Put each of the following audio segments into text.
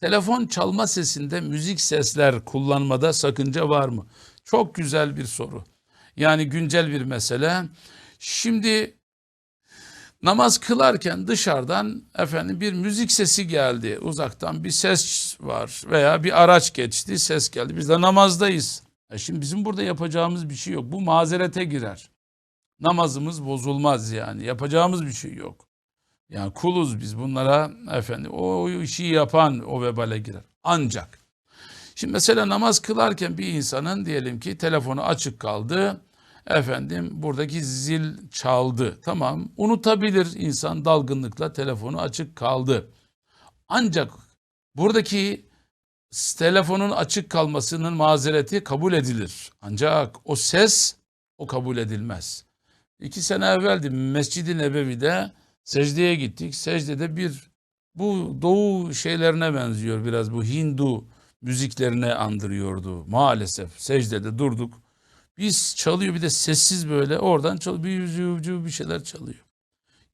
Telefon çalma sesinde müzik sesler kullanmada sakınca var mı? Çok güzel bir soru. Yani güncel bir mesele. Şimdi namaz kılarken dışarıdan efendim bir müzik sesi geldi. Uzaktan bir ses var veya bir araç geçti, ses geldi. Biz de namazdayız. E şimdi bizim burada yapacağımız bir şey yok. Bu mazerete girer. Namazımız bozulmaz yani. Yapacağımız bir şey yok. Yani kuluz biz bunlara efendim o işi yapan o vebale girer. Ancak şimdi mesela namaz kılarken bir insanın diyelim ki telefonu açık kaldı. Efendim buradaki zil çaldı. Tamam unutabilir insan dalgınlıkla telefonu açık kaldı. Ancak buradaki telefonun açık kalmasının mazereti kabul edilir. Ancak o ses o kabul edilmez. İki sene evveldi Mescid-i Nebevi'de secdeye gittik. Secdede bir bu doğu şeylerine benziyor biraz bu Hindu müziklerine andırıyordu maalesef. Secdede durduk. Biz çalıyor bir de sessiz böyle oradan çalıyor bir, bir, şeyler çalıyor.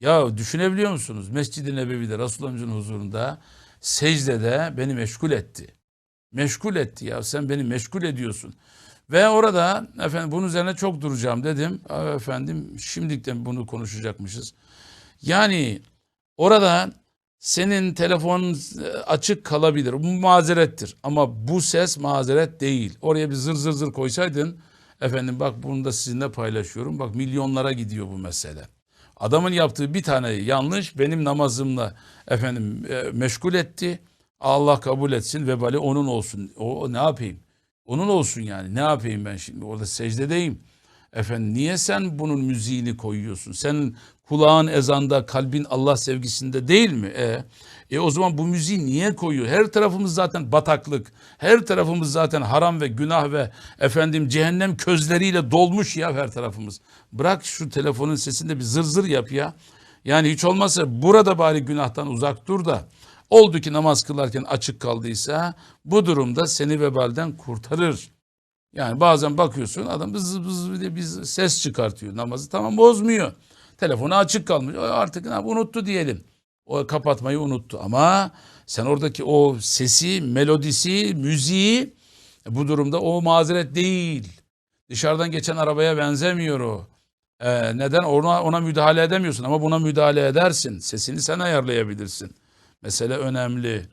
Ya düşünebiliyor musunuz? Mescid-i Nebevi'de Resulullah'ın huzurunda secdede beni meşgul etti. Meşgul etti ya sen beni meşgul ediyorsun. Ve orada efendim bunun üzerine çok duracağım dedim. Efendim şimdilikten bunu konuşacakmışız. Yani orada senin telefonun e, açık kalabilir. Bu mazerettir. Ama bu ses mazeret değil. Oraya bir zır zır zır koysaydın efendim bak bunu da sizinle paylaşıyorum. Bak milyonlara gidiyor bu mesele. Adamın yaptığı bir tane yanlış benim namazımla efendim e, meşgul etti. Allah kabul etsin vebali onun olsun. O, o ne yapayım? Onun olsun yani. Ne yapayım ben şimdi? Orada secdedeyim. Efendim niye sen bunun müziğini koyuyorsun? Senin kulağın ezanda, kalbin Allah sevgisinde değil mi? E, e o zaman bu müziği niye koyuyor? Her tarafımız zaten bataklık. Her tarafımız zaten haram ve günah ve efendim cehennem közleriyle dolmuş ya her tarafımız. Bırak şu telefonun sesinde bir zır zır yap ya. Yani hiç olmazsa burada bari günahtan uzak dur da. Oldu ki namaz kılarken açık kaldıysa bu durumda seni vebalden kurtarır. Yani bazen bakıyorsun adam bız bız diye bir ses çıkartıyor. Namazı tamam bozmuyor. Telefonu açık kalmış. Artık ne unuttu diyelim. O kapatmayı unuttu. Ama sen oradaki o sesi, melodisi, müziği bu durumda o mazeret değil. Dışarıdan geçen arabaya benzemiyor o. Ee, neden? Ona, ona müdahale edemiyorsun ama buna müdahale edersin. Sesini sen ayarlayabilirsin. Mesele önemli.